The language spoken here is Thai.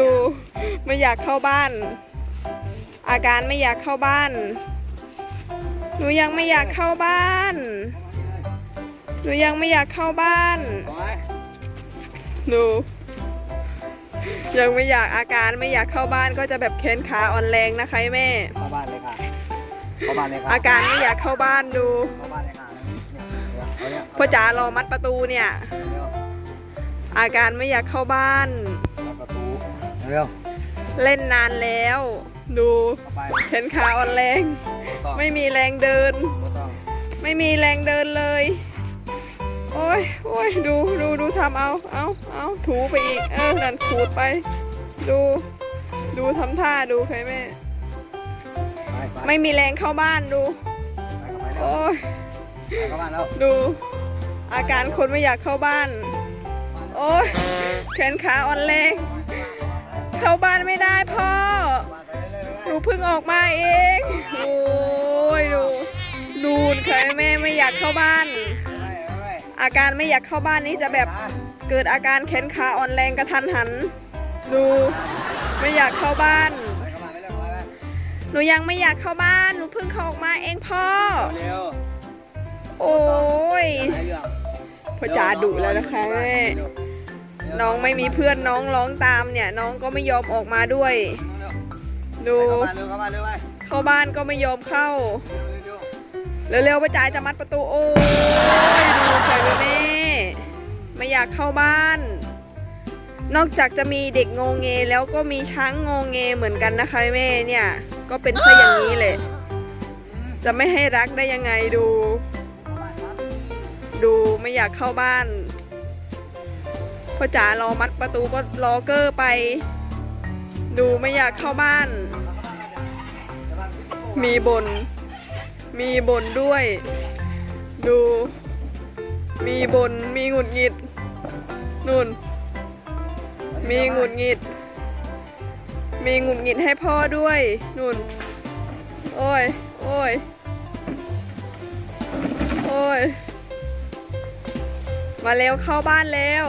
ดูไม่อยากเข้าบ้าน อาการไม่อยากเข้าบ้าน หนูยังไม่อยากเข้าบ้าน หนูยังไม่อยากเข้าบ้านหนูยังไม่อยากอาการไม่อยากเข้าบ้านก็จะแบบแขนขาอ่อนแรงนะคะแม่เข้าบ้านเลยค่ะเข้าบ้านเลยค่ะอาการไม่อยากเข้าบ้านดูเข้าบ้านเลยค่ะเนี่ยเอาเนี่ยพ่อจ๋ารอมัดประตูเนี่ยเร็วอาการไม่อยากเข้าบ้าน เอาประตูเร็วเล่นนานแล้ว ดูเข้าไปแขนขาอ่อนแรง ต้องไม่มีแรงเดิน ไม่ต้องไม่มีแรงเดินเลย โอ้ยโอ้ยดูดูดูทำเอา เอาเอาถูไปอีก เออ นั่นขูดไป ดู ดูทำท่าดูใครแม่ ไปไปไม่มีแรงเข้าบ้านดูไปเข้าไปเร็วโอ้ย ไปเข้าบ้านแล้วดู อาการคนไม่อยากเข้าบ้าน โอ้ยแขนขาอ่อนแรงเข้า บ้านไม่ได้พ่อ หนูเพิ่งออกมาเอง โอ้ยดูดูนใครแม่ไม่อยากเข้าบ้าน อาการไม่อยากเข้าบ้านนี้จะแบบเกิดอาการแขนขาอ่อนแรงกระทันหัน ดูไม่อยากเข้าบ้าน หนูยังไม่อยากเข้าบ้าน หนูเพิ่งเข้าออกมาเองพ่อ โอ้ยพ่อจ๋าดุแล้วนะคะแม่ น้องไม่มีเพื่อนน้องร้องตามเนี่ย น้องก็ไม่ยอมออกมาด้วย ดู เข้าบ้านเร็วเข้าบ้านเร็วไปเข้าบ้านก็ไม่ยอมเข้า เร็วเร็วเร็วๆพ่อจ๋าจะมัดประตูโอ้ยดูใครไปแม่ไม่อยากเข้าบ้าน นอกจากจะมีเด็กงงเงแล้วก็มีช้างงงเงเหมือนกันนะคะแม่เนี่ย ก็เป็นซะอย่างนี้เลย จะไม่ให้รักได้ยังไงดู ดูไม่อยากเข้าบ้าน พ่อจ๋ารอมัดประตูก็รอเกอร์ไป ดูไม่อยากเข้าบ้าน มีบน มีบนด้วย ดู มีบนมีหงุดหงิดนุ่น มีหงุดหงิด มีหงุดหงิดให้พ่อด้วยนุ่น โอ้ย โอ้ย โอ้ยมาเร็วเข้าบ้านแล้ว